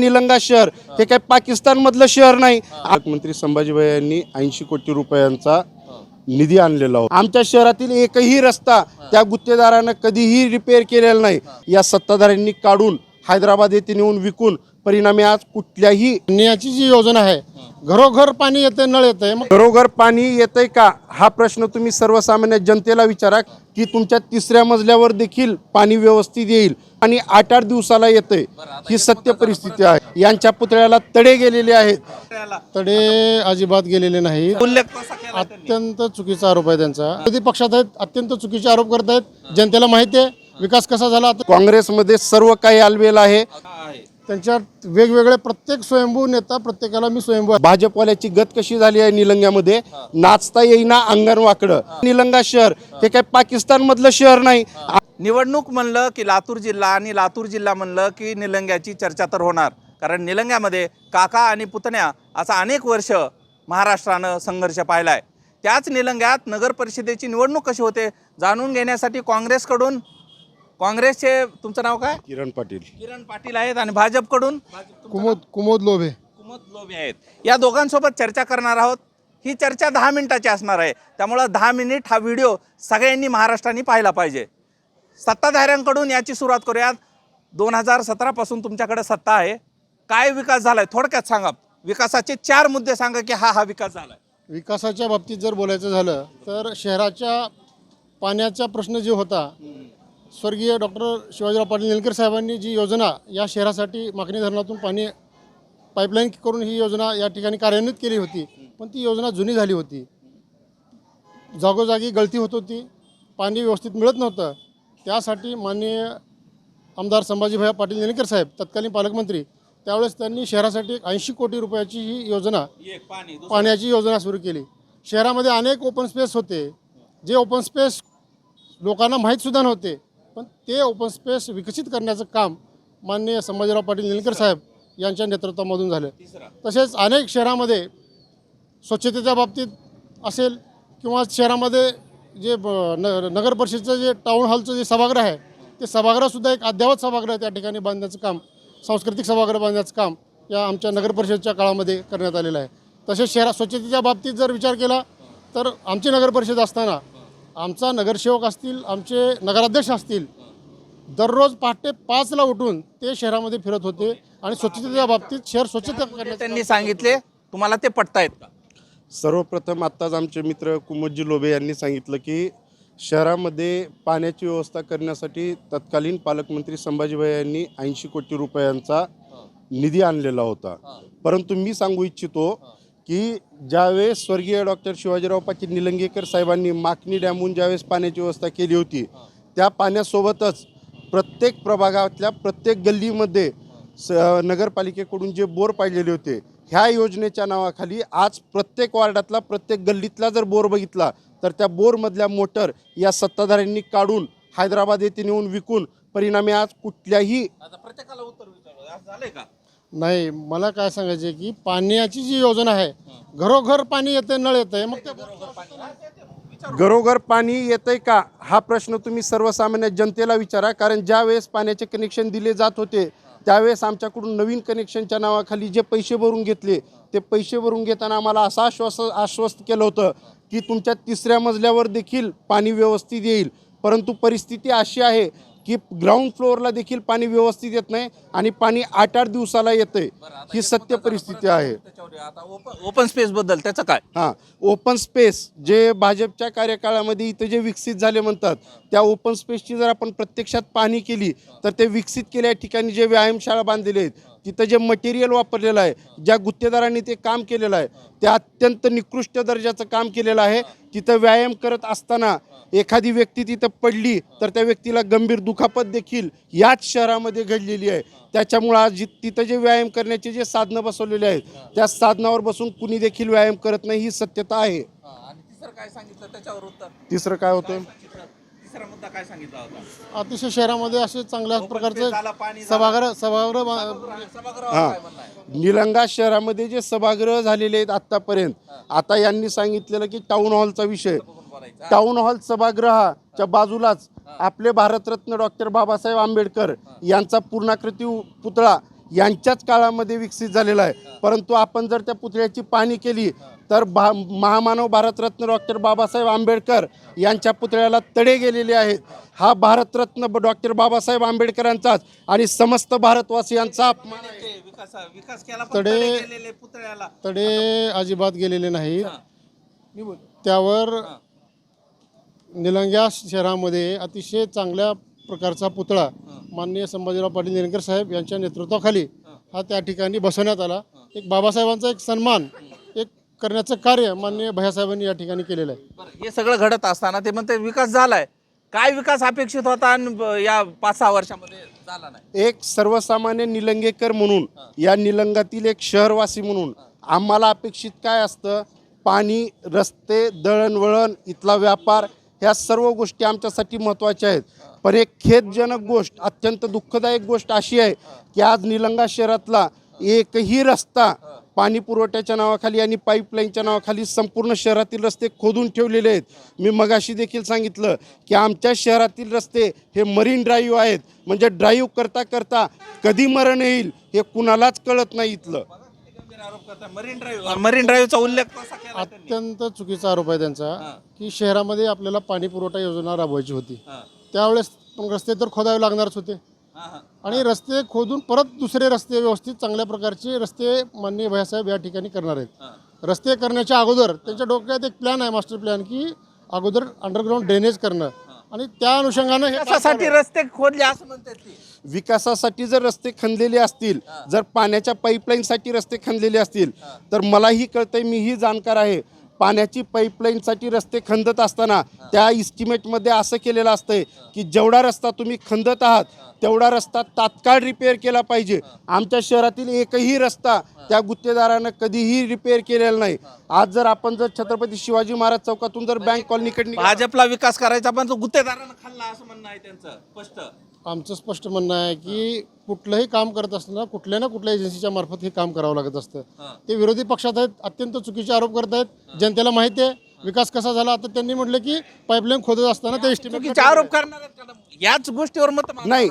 निलंगा शहर हे काय पाकिस्तान मधलं शहर नाही. पालकमंत्री संभाजीभाई यांनी ऐंशी कोटी रुपयांचा निधी आणलेला होता. आमच्या शहरातील एकही रस्ता त्या गुत्तेदारानं कधीही रिपेअर केलेला नाही. या सत्ताधाऱ्यांनी काढून हैदराबाद येथे नेऊन विकून परिणामी आज कुठल्याही पाण्याची जी योजना आहे घरोघर पाणी येते नळ येते मग घरोघर पाणी येतंय का? हा प्रश्न तुम्ही सर्वसामान्य जनतेला विचारा की तुमच्या तिसऱ्या मजल्यावर देखील पाणी व्यवस्थित येईल आणि आठ आठ दिवसाला येतंय. ही सत्य परिस्थिती आहे. यांच्या पुतळ्याला तडे गेलेले आहेत. तडे अजिबात गेलेले नाही अत्यंत चुकीचा आरोप आहे त्यांचा. विरोधी पक्षात आहेत अत्यंत चुकीचे आरोप करत आहेत जनतेला माहिती आहे विकास कसा झाला? काँग्रेसमध्ये सर्व काही आलबेल आहे. त्यांच्यात वेगवेगळे प्रत्येक स्वयंभू नेता प्रत्येकाला मी स्वयंभू. भाजपवाल्याची गत कशी झाली आहे निलंग्यामध्ये? नाचता येईना अंगण वाकडं निलंगा शहर हे. काय पाकिस्तान मधलं शहर नाही. निवडणूक म्हणलं की लातूर जिल्हा आणि लातूर जिल्हा म्हणलं की निलंग्याची चर्चा तर होणार. कारण निलंग्यामध्ये काका आणि पुतण्या असा अनेक वर्ष महाराष्ट्रानं संघर्ष पाहिला आहे त्याच निलंग्यात नगर परिषदेची निवडणूक कशी होते जाणून घेण्यासाठी काँग्रेसकडून काँग्रेसचे तुमचं नाव काय? किरण पाटील. किरण पाटील आहेत आणि भाजपकडून? कुमोद कुमोद लोभे. कुमत लोभे आहेत. या दोघांसोबत चर्चा करणार आहोत. ही चर्चा दहा मिनिटाची असणार आहे. त्यामुळं दहा मिनिट हा व्हिडिओ सगळ्यांनी महाराष्ट्राने पाहिला पाहिजे. सत्ताधाऱ्यांकडून याची सुरुवात करूयात. दोन हजार सतरापासून तुमच्याकडे सत्ता आहे. काय विकास झालाय? थोडक्यात सांगा. विकासाचे चार मुद्दे सांगा की हा हा विकास झालाय. विकासाच्या बाबतीत जर बोलायचं झालं तर शहराच्या पाण्याचा प्रश्न जे होता स्वर्गीय डॉक्टर शिवाजीराव पाटील निलकर साहेबांनी जी योजना या शहरासाठी मागणी धरणातून पाणी पाईपलाईन करून ही योजना या ठिकाणी कार्यान्वित केली होती पण ती योजना जुनी झाली होती. जागोजागी गळती होत होती पाणी व्यवस्थित मिळत नव्हतं. त्यासाठी माननीय आमदार संभाजीभाई पाटील निलकर साहेब तत्कालीन पालकमंत्री त्यावेळेस त्यांनी शहरासाठी ऐंशी कोटी रुपयाची ही योजना पाण्याची योजना सुरू केली. शहरामध्ये अनेक ओपन स्पेस होते. जे ओपन स्पेस लोकांना माहीतसुद्धा नव्हते. पण ते ओपन स्पेस विकसित करण्याचं काम माननीय संभाजीराव पाटील निलकर साहेब यांच्या नेतृत्वामधून झालं. तसेच अनेक शहरामध्ये स्वच्छतेच्या बाबतीत असेल किंवा शहरामध्ये जे ब- न नगर परिषदेचं जे टाऊन हॉलचं जे सभागृह आहे ते सभागृहसुद्धा एक अद्ययावत सभागृह त्या ठिकाणी बांधण्याचं काम सांस्कृतिक सभागृह बांधण्याचं काम या आमच्या नगर परिषदेच्या काळामध्ये करण्यात आलेलं आहे. तसेच शहरा स्वच्छतेच्या बाबतीत जर विचार केला तर आमची नगर परिषद असताना आमचा नगरसेवक असतील आमचे नगराध्यक्ष असतील दररोज पहाटे पाचला उठून ते शहरामध्ये फिरत होते आणि स्वच्छतेच्या बाबतीत शहर स्वच्छता करण्याचं त्यांनी सांगितले. तुम्हाला ते पटतायत का? सर्वप्रथम आत्ताच आमचे मित्र कुमोदजी लोबे यांनी सांगितलं की शहरामध्ये पाण्याची व्यवस्था करण्यासाठी तत्कालीन पालकमंत्री संभाजीभाई यांनी ऐंशी कोटी रुपयांचा निधी आणलेला होता. परंतु मी सांगू इच्छितो की ज्यावेळेस स्वर्गीय डॉक्टर शिवाजीराव पाटील निलंगेकर साहेबांनी माकणी डॅमहून ज्यावेळेस पाण्याची व्यवस्था केली होती त्या पाण्यासोबतच प्रत्येक प्रभागातल्या प्रत्येक गल्लीमध्ये स नगरपालिकेकडून जे बोर पाडलेले होते ह्या योजनेच्या नावाखाली आज प्रत्येक वार्डातला प्रत्येक गल्लीतला जर बोर बघितला तर त्या बोरमधल्या मोटर या सत्ताधाऱ्यांनी काढून हैदराबाद येथे नेऊन विकून परिणामी आज कुठल्याही प्रत्येकाला उत्तर विचारू असं झालंय का? नाही मला काय सांगायचं आहे की पाण्याची जी योजना आहे घरोघर पाणी येते नळ येते मग ते घरोघर पाणी येतंय का? हा प्रश्न तुम्ही सर्वसामान्य जनतेला विचारा कारण ज्या वेळेस पाण्याचे कनेक्शन दिले जात होते त्यावेळेस आमच्याकडून नवीन कनेक्शनच्या नावाखाली जे पैसे भरून घेतले ते पैसे भरून घेताना आम्हाला असं आश्वास आश्वस्त केलं होतं की तुमच्या तिसऱ्या मजल्यावर देखील पाणी व्यवस्थित येईल. परंतु परिस्थिती अशी आहे की ग्राउंड फ्लोअरला देखील पाणी व्यवस्थित येत नाही आणि पाणी आठ आठ दिवसाला येतंय. ही सत्य परिस्थिती आहे. ओपन स्पेस बद्दल त्याचं काय? हां ओपन स्पेस जे भाजपच्या कार्यकाळामध्ये इथं जे विकसित झाले म्हणतात त्या ओपन स्पेसची जर आपण प्रत्यक्षात पाहणी केली तर ते विकसित केल्या ठिकाणी जे व्यायामशाळा बांधलेले आहेत तिथं जे मटेरियल वापरलेलं आहे ज्या गुत्तेदारांनी ते काम केलेलं आहे ते अत्यंत निकृष्ट दर्जाचं काम केलेलं आहे. तिथं व्यायाम करत असताना एखादी व्यक्ती तिथं पडली तर त्या व्यक्तीला गंभीर दुखापत देखील याच शहरामध्ये घडलेली आहे. त्याच्यामुळं आज तिथं जे व्यायाम करण्याचे जे साधनं बसवलेले आहेत त्या साधनावर बसून कुणी देखील व्यायाम करत नाही ही सत्यता आहे. आणि तिसरं काय सांगितलं त्याच्यावर उत्तर? तिसरं काय होतं तिसरा मुद्दा काय सांगितला होता? अतिशय शहरामध्ये असे चांगल्या प्रकारचे झाला, पाणी झालं. सभागृह सभागृह बा- सभागृहावर काय म्हणणं आहे? निलंगा शहरामध्ये जे सभागृह झालेले आहेत आतापर्यंत आता यांनी सांगितलेलं की टाऊन हॉलचा विषय बोलायचं. टाऊन हॉल सभागृहाच्या बाजूलाच आपले भारतरत्न डॉक्टर बाबासाहेब आंबेडकर यांचा पूर्णाकृती पुतळा यांच्याच काळामध्ये विकसित झालेला आहे. परंतु आपण जर त्या पुतळ्याची पाहणी केली तर भा महामानव भारतरत्न डॉक्टर बाबासाहेब आंबेडकर यांच्या पुतळ्याला तडे गेलेले आहेत. हा भारतरत्न डॉक्टर बाबासाहेब आंबेडकरांचाच आणि समस्त भारतवासियांचा अपमान आहे. ते विकास विकास केला पण तडे- तडे गेलेले पुतळ्याला. तडे अजिबात गेलेले हा. बोल त्यावर. निलंग्या शहरामध्ये अतिशय चांगल्या प्रकारचा पुतळा माननीय संभाजीराव पाटील निलंगेकर साहेब यांच्या नेतृत्वाखाली हा त्या ठिकाणी बसवण्यात आला. एक बाबासाहेबांचा एक सन्मान एक करण्याचं कार्य माननीय भैयासाहेबांनी या ठिकाणी केलेलं आहे. बरं, हे सगळं घडत असताना ते म्हणते विकास झालाय. काय विकास अपेक्षित होता आणि या पाच सहा वर्षामध्ये झाला नाही? एक सर्वसामान्य निलंगेकर म्हणून या निलंगातील एक शहरवासी म्हणून आम्हाला अपेक्षित काय असतं? पाणी रस्ते दळणवळण इथला व्यापार ह्या सर्व गोष्टी आमच्यासाठी महत्त्वाच्या आहेत. पण एक खेदजनक गोष्ट अत्यंत दुःखदायक गोष्ट अशी आहे की आज निलंगा शहरातला एकही रस्ता पाणी पुरवठ्याच्या नावाखाली आणि पाईपलाईनच्या नावाखाली संपूर्ण शहरातील रस्ते खोदून ठेवलेले आहेत. मी मगाशी देखील सांगितलं की आमच्या शहरातील रस्ते हे मरीन ड्राईव्ह आहेत. म्हणजे ड्राईव्ह करता करता कधी मरण येईल हे कुणालाच कळत नाही इथलं. मरीन ड्राईव्ह मरीन ड्राईव्हचा उल्लेख कसा केला त्यांनी? अत्यंत चुकीचा आरोप आहे त्यांचा की शहरामध्ये आपल्याला पाणी पुरवठा योजना राबवायची होती. त्यावेळेस पण रस्ते तर खोदावे लागणारच होते. आणि रस्ते खोदून परत दुसरे रस्ते व्यवस्थित चांगल्या प्रकारचे रस्ते माननीय भैयासाहेब या ठिकाणी करणार आहेत. रस्ते करण्याच्या अगोदर त्यांच्या डोक्यात एक प्लॅन आहे मास्टर प्लॅन की अगोदर अंडरग्राऊंड ड्रेनेज करणं. आणि त्या अनुषंगानं कशासाठी रस्ते खोदले असं म्हणतात ते. विकासासाठी जर रस्ते खणलेले असतील जर पाण्याच्या पाईपलाईनसाठी रस्ते खणलेले असतील तर मलाही कळतंय मीही जाणकार आहे. पाण्याची पाईपलाईनसाठी रस्ते खंदत असताना त्या इस्टिमेटमध्ये असं केलेलं असतंय की जेवढा रस्ता तुम्ही खंदत आहात तेवढा रस्ता तात्काळ रिपेअर केला पाहिजे. आमच्या शहरातील एकही रस्ता त्या गुत्तेदारानं कधीही रिपेअर केलेला नाही. आज जर आपण जर छत्रपती शिवाजी महाराज चौकातून जर बँक कॉलनीकडे भाजपला विकास करायचा पण तो गुत्तेदारानं खाल्ला असं म्हणणं आहे त्यांचं स्पष्ट. आमचं स्पष्ट म्हणणं आहे की कुठलंही काम करत असताना कुठल्या ना कुठल्या एजन्सीच्या मार्फत हे काम करावं लागत असतं. ते विरोधी पक्षात आहेत अत्यंत चुकीचे आरोप करत आहेत. जनतेला माहिती आहे विकास कसा झाला? आता त्यांनी म्हटलं की पाईपलाईन खोदत असताना ते चुकीचे आरोप करणार? याच गोष्टीवर मत नाही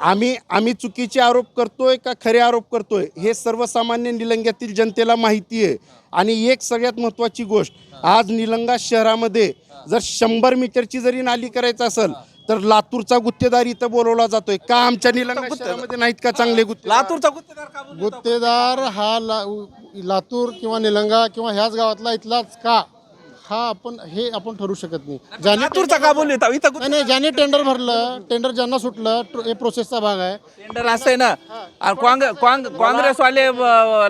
आम्ही आम्ही चुकीचे आरोप करतोय का खरे आरोप करतोय? हे सर्वसामान्य निलंग्यातील जनतेला माहिती आहे. आणि एक सगळ्यात महत्त्वाची गोष्ट आज निलंगा शहरामध्ये जर शंभर मीटरची जरी नाली करायचं असेल तर लातूरचा गुत्तेदार इथं बोलवला जातोय. का आमच्या निलंगा शहरामध्ये नाहीत का चांगले गुत्ते लातूरचा गुत्तेदार का? गुत्तेदार हा ला लातूर किंवा निलंगा किंवा ह्याच गावातला इथलाच का? हा आपण हे आपण ठरू शकत नाही. ज्याने लातूरचा का बोलतो इथं इथं नाही नाही ज्याने टेंडर भरलं टेंडर ज्यांना सुटलं ट्र- हे प्रोसेसचा भाग आहे. टेंडर असतंय ना? आणि काँग्रे- काँग- काँग्रेसवाले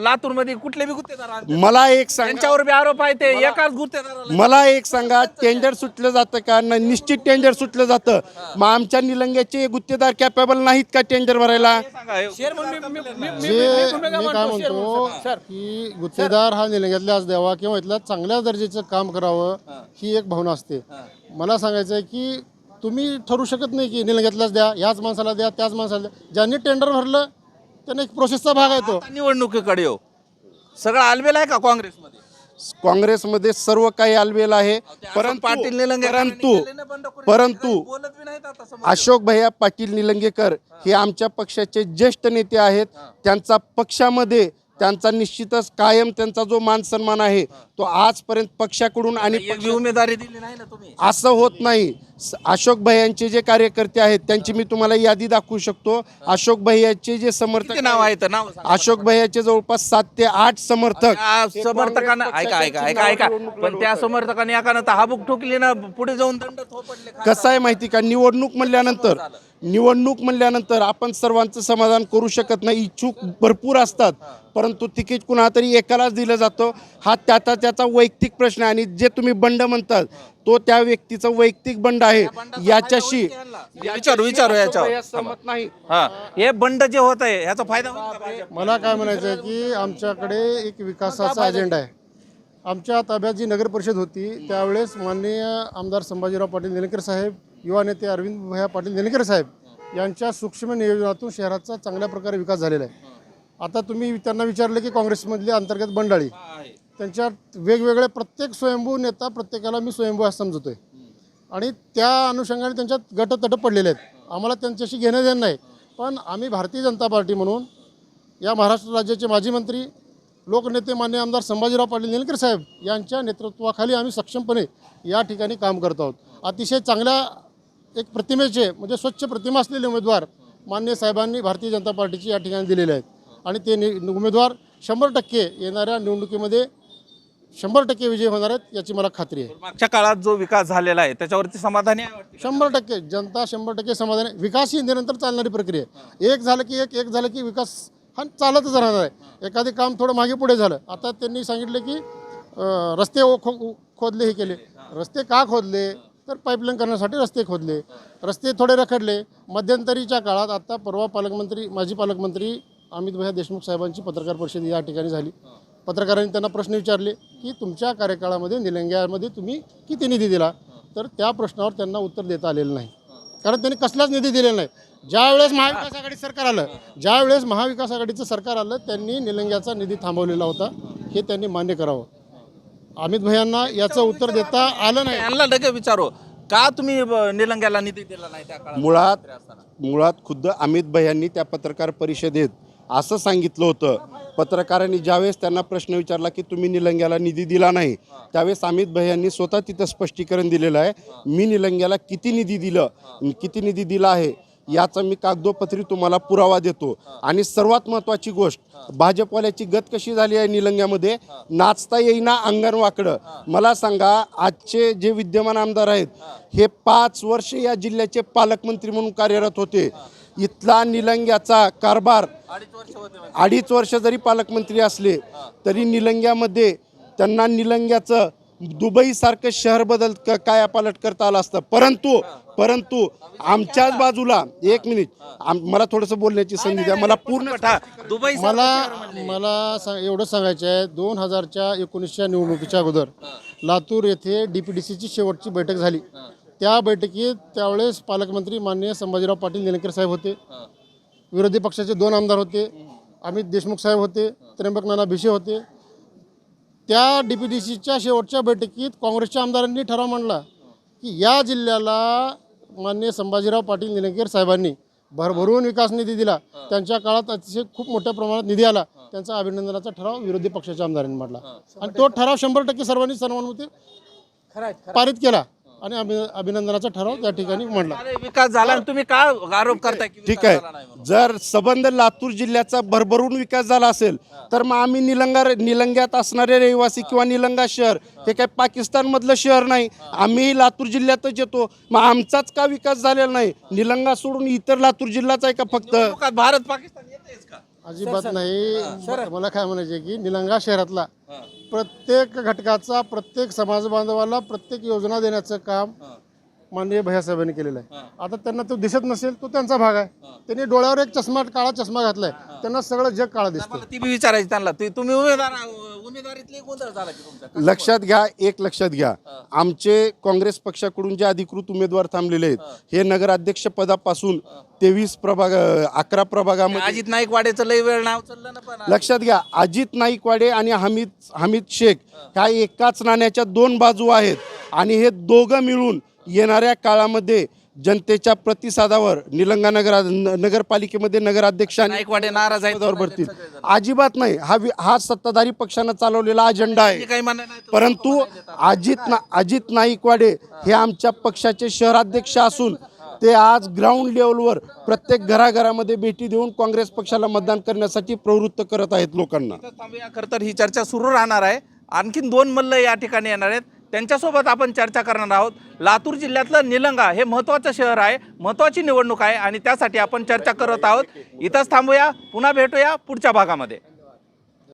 लातूरमध्ये कुठले बी गुत्तेदार आणतात. मला एक सांगा. त्यांच्यावर बी आरोप आहे ते एकाच गुत्तेदाराला मला एक सांगा टेंडर सुटलं जातं का? न- निश्चित टेंडर सुटलं जातं. मग आमच्या निलंग्याचे गुत्तेदार कॅपेबल नाहीत का टेंडर भरायला? सांगा हे. जे मी काय म्हणतो की गुत्तेदार हा निलंग्यातल्याच द्यावा किंवा इथल्या चांगल्या दर्जाचं काम करावं ही. एक भावना असते. मला सांगायचं आहे की तुम्ही ठरू शकत नाही की निलंग्यातल्याच द्या याच माणसाला द्या त्याच माणसाला द्या. ज्यांनी टेंडर भरलं त्यांना एक प्रोसेसचा भाग आहे तो. आता निवडणुकीकडे येऊ. सगळं आलबेल आहे का काँग्रेसमध्ये? काँग्रेसमध्ये सर्व काही आलबेल आहे. परंतु पाटील निलंगेकर परंतु परंतु बोलत बी नाहीत आता समोर. अशोक भैया पाटील निलंगेकर हे. आमच्या पक्षाचे ज्येष्ठ नेते आहेत. त्यांचा पक्षामध्ये त्यांचा निश्चितच कायम त्यांचा जो मान सन्मान आहे तो आजपर्यंत पक्षाकडून आणि उमेदवारी दिली नाही ना तुम्ही? असं होत नाही. स- अशोक भैयांचे जे कार्यकर्ते आहेत त्यांची मी तुम्हाला यादी दाखवू शकतो. अशोक भैयाचे जे समर्थक किती नाव आहे तर नाव सांगा. अशोक भैयाचे जवळपास सात ते आठ समर्थक. त्या समर्थकांना ऐका ऐका ऐका ऐका पण त्या समर्थकांनी हाबूक ठोकली ना पुढे जाऊन दंड कसं आहे माहिती का? निवडणूक म्हणल्यानंतर निवडणूक म्हणल्यानंतर आपण सर्वांचं समाधान करू शकत नाही. इच्छुक भरपूर असतात. परंतु तिकीट कुणा तरी एकालाच दिलं जातं. हा त्याचा त्याचा वैयक्तिक प्रश्न आहे आणि जे तुम्ही बंड म्हणतात तो त्या व्यक्तीचा वैयक्तिक बंड आहे. याच्याशी विचारू विचारू याच्यावर. भैया सहमत नाही. हा. हे बंड जे होत आहे ह्याचा फायदा होईल का भाजप? मला काय म्हणायचं आहे की आमच्याकडे एक विकासाचा अजेंडा आहे. आमच्या ताब्यात जी नगर परिषद होती त्यावेळेस माननीय आमदार संभाजीराव पाटील निलंगेकर साहेब युवा नेते अरविंद भैया पाटील निलंगेकर साहेब यांच्या सूक्ष्म नियोजनातून शहराचा चांगल्या प्रकारे विकास झालेला आहे. आता तुम्ही त्यांना विचारलं की काँग्रेसमधली अंतर्गत बंडाळी त्यांच्यात वेगवेगळे प्रत्येक स्वयंभू नेता प्रत्येकाला मी स्वयंभू असं समजतोय. आणि त्या अनुषंगाने त्यांच्यात गट तट पडलेले आहेत. आम्हाला त्यांच्याशी घेणं देणं नाही. पण आम्ही भारतीय जनता पार्टी म्हणून या महाराष्ट्र राज्याचे माजी मंत्री लोकनेते मान्य आमदार संभाजीराव पाटील निलकर साहेब यांच्या नेतृत्वाखाली आम्ही सक्षमपणे या ठिकाणी काम करत आहोत. अतिशय चांगल्या एक प्रतिमेचे म्हणजे स्वच्छ प्रतिमा असलेले उमेदवार मान्य साहेबांनी भारतीय जनता पार्टीची या ठिकाणी दिलेले आहेत. आणि ते नि उमेदवार शंभर टक्के येणाऱ्या निवडणुकीमध्ये शंभर टक्के विजय होणार आहेत याची मला खात्री आहे. मागच्या काळात जो विकास झालेला आहे त्याच्यावरती समाधानी शंभर टक्के जनता शंभर टक्के समाधान आहे. विकास ही निरंतर चालणारी प्रक्रिया आहे. एक झालं की एक एक झालं की विकास हा चालतच राहणार आहे. एखादे काम थोडं मागे पुढे झालं. आता त्यांनी सांगितलं की रस्ते ओ- खो खोदले हे केले. रस्ते का खोदले? तर पाईपलाईन करण्यासाठी रस्ते खोदले. रस्ते थोडे रखडले. मध्यंतरीच्या काळात आता परवा पालकमंत्री माजी पालकमंत्री अमित भैया देशमुख साहेबांची पत्रकार परिषद या ठिकाणी झाली. पत्रकारांनी त्यांना प्रश्न विचारले की तुमच्या कार्यकाळामध्ये निलंग्यामध्ये तुम्ही किती निधी दिला? तर त्या प्रश्नावर त्यांना उत्तर देता आलेलं नाही. कारण त्यांनी कसलाच निधी दिलेला नाही. ज्या वेळेस महाविकास आघाडी सरकार आलं ज्या वेळेस महाविकास आघाडीचं सरकार आलं त्यांनी निलंग्याचा निधी थांबवलेला होता. हे त्यांनी मान्य करावं. अमित भैयांना याचं उत्तर देता आलं नाही. यांना लगेच विचारू. का तुम्ही निलंग्याला निधी दिला नाही त्या काळात? मुळात? मुळात खुद्द अमित भैयांनी त्या पत्रकार परिषदेत असं सांगितलं होतं. पत्रकारांनी ज्यावेळेस त्यांना प्रश्न विचारला की तुम्ही निलंग्याला निधी दिला नाही त्यावेळेस अमित भाई यांनी स्वतः तिथं स्पष्टीकरण दिलेलं आहे. मी निलंग्याला किती निधी दिलं किती निधी दिला आहे याचा मी कागदोपत्री तुम्हाला पुरावा देतो. आणि सर्वात महत्त्वाची गोष्ट भाजपवाल्याची गत कशी झाली आहे निलंग्यामध्ये? नाचता येईना अंगण वाकडं मला सांगा आजचे जे विद्यमान आमदार आहेत हे पाच वर्ष या जिल्ह्याचे पालकमंत्री म्हणून कार्यरत होते. इथला निलंग्याचा कारभार अडीच वर्ष जरी पालकमंत्री असले तरी निलंग्यामध्ये त्यांना निलंग्याचं दुबईसारखं शहर बदल क- कायापालट करता आलं असतं. परंतु परंतु आमच्याच बाजूला एक मिनिट मला थोडंसं बोलण्याची संधी द्या. मला पूर्ण दुबई मला मला सांग एवढं सांगायचं आहे दोन हजारच्या एकोणीसच्या निवडणुकीच्या अगोदर लातूर येथे डी पी डी सीची शेवटची बैठक झाली. त्या बैठकीत त्यावेळेस पालकमंत्री माननीय संभाजीराव पाटील निलंगेकर साहेब होते. विरोधी पक्षाचे दोन आमदार होते. अमित देशमुख साहेब होते त्र्यंबक नाना भिशे होते. त्या डी पी डी सीच्या शेवटच्या बैठकीत काँग्रेसच्या आमदारांनी ठराव मांडला की या जिल्ह्याला माननीय संभाजीराव पाटील निलंगेकर साहेबांनी भरभरून विकास निधी दिला. त्यांच्या काळात अतिशय खूप मोठ्या प्रमाणात निधी आला. त्यांचा अभिनंदनाचा ठराव विरोधी पक्षाच्या आमदारांनी मांडला. आणि तो ठराव शंभर टक्के सर्वांनी सर्वांमध्ये पारित केला. आणि अभि- अभिनंदनाचा ठराव त्या ठिकाणी मांडला. अरे विकास झाला आणि तुम्ही का आरोप करताय की ठीक विकास झाला नाही आहे म्हणून? जर सबंध लातूर जिल्ह्याचा भरभरून विकास झाला असेल तर मग आम्ही निलंगा निलंग्यात असणारे रहिवासी किंवा निलंगा शहर हे काय पाकिस्तान मधलं शहर नाही. आम्ही लातूर जिल्ह्यातच येतो. मग आमचाच का विकास झालेला नाही? निलंगा सोडून इतर लातूर जिल्हाच आहे का फक्त? भारत पाकिस्तान येतेच का? अजिबात नाही. मला काय म्हणायचे की निलंगा शहरातला प्रत्येक घटकाचा प्रत्येक समाज बांधवाला प्रत्येक योजना देण्याचं काम माननीय भैयासाहेबांनी केलेलं आहे. आता त्यांना तो दिसत नसेल तो त्यांचा भाग आहे. त्यांनी डोळ्यावर एक चष्मा काळा चष्मा घातलाय. त्यांना सगळं जग काळा दिसतं ती विचारायची त्यांना. ती- तुम्ही उमेदवार उमेदवारीतले गोंधळ झाला की तुमचा? लक्षात घ्या एक लक्षात घ्या. आमचे काँग्रेस पक्षाकडून जे अधिकृत उमेदवार थांबलेले आहेत हे. नगराध्यक्ष पदापासून तेवीस प्रभाग अकरा प्रभागामध्ये अजित नाईक वाडेचं लय वेळ नाव चाललं ना पण. लक्षात घ्या अजित नाईकवाडे आणि हमीद हमीद शेख ह्या एकाच नाण्याच्या दोन बाजू आहेत. आणि हे दोघं मिळून येणाऱ्या काळामध्ये जनतेच्या प्रतिसादावर निलंगा नगर नगरपालिकेमध्ये नगराध्यक्ष आणि नाईकवाडे नाराज आहेत. पदावर भरतील अजिबात नाही. हा वि- हा सत्ताधारी पक्षानं चालवलेला अजेंडा आहे. काही म्हणणं नाही परंतु अजित ना अजित नाईकवाडे हे आमच्या पक्षाचे शहराध्यक्ष असून ते आज ग्राउंड लेवलवर प्रत्येक घराघरामध्ये भेटी देऊन काँग्रेस पक्षाला मतदान करण्यासाठी प्रवृत्त करत आहेत लोकांना. थांबूया. खरं तर ही चर्चा सुरू राहणार आहे. आणखीन दोन मल्ल या ठिकाणी येणार आहेत. त्यांच्यासोबत आपण चर्चा करणार आहोत. लातूर जिल्ह्यातलं निलंगा हे महत्त्वाचं शहर आहे महत्त्वाची निवडणूक आहे आणि त्यासाठी आपण चर्चा करत आहोत. इथंच थांबूया पुन्हा भेटूया पुढच्या भागामध्ये.